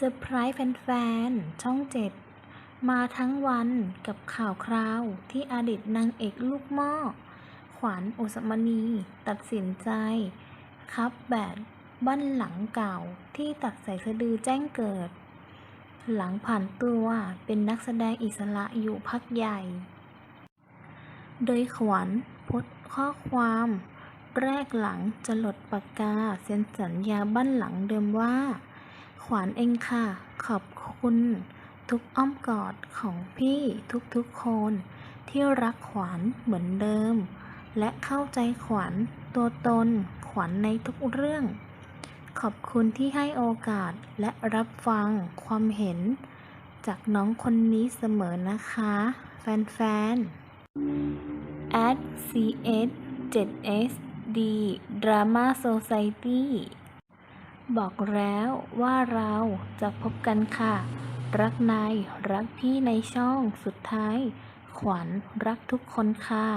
เซอร์ไพรส์แฟนๆ ช่องเจ็ดมาทั้งวันกับข่าวคราวที่อดีตนางเอกลูกหม้อ ขวัญอุสมณี ตัดสินใจ ครับแบบบ้านหลังเก่าที่ตัดใส่สะดือแจ้งเกิด หลังผ่านตัวเป็นนักแสดงอิสระอยู่พักใหญ่ โดยขวัญพสต์ข้อความแรกหลังจะหลดปากกาเซ็นสัญญาบ้านหลังเดิมว่า ขวัญเองค่ะ ขอบคุณ ทุกอ้อมกอดของพี่ทุกๆคน ที่รักขวัญเหมือนเดิม และเข้าใจขวัญตัวตนขวัญในทุกเรื่อง ขอบคุณที่ให้โอกาสและรับฟังความเห็น จากน้องคนนี้เสมอนะคะ แฟนๆ at cs 7 s d drama society บอกแล้วว่าเราจะพบกันค่ะ รักนายรักพี่ในช่องสุดท้าย ขวัญรักทุกคนค่ะ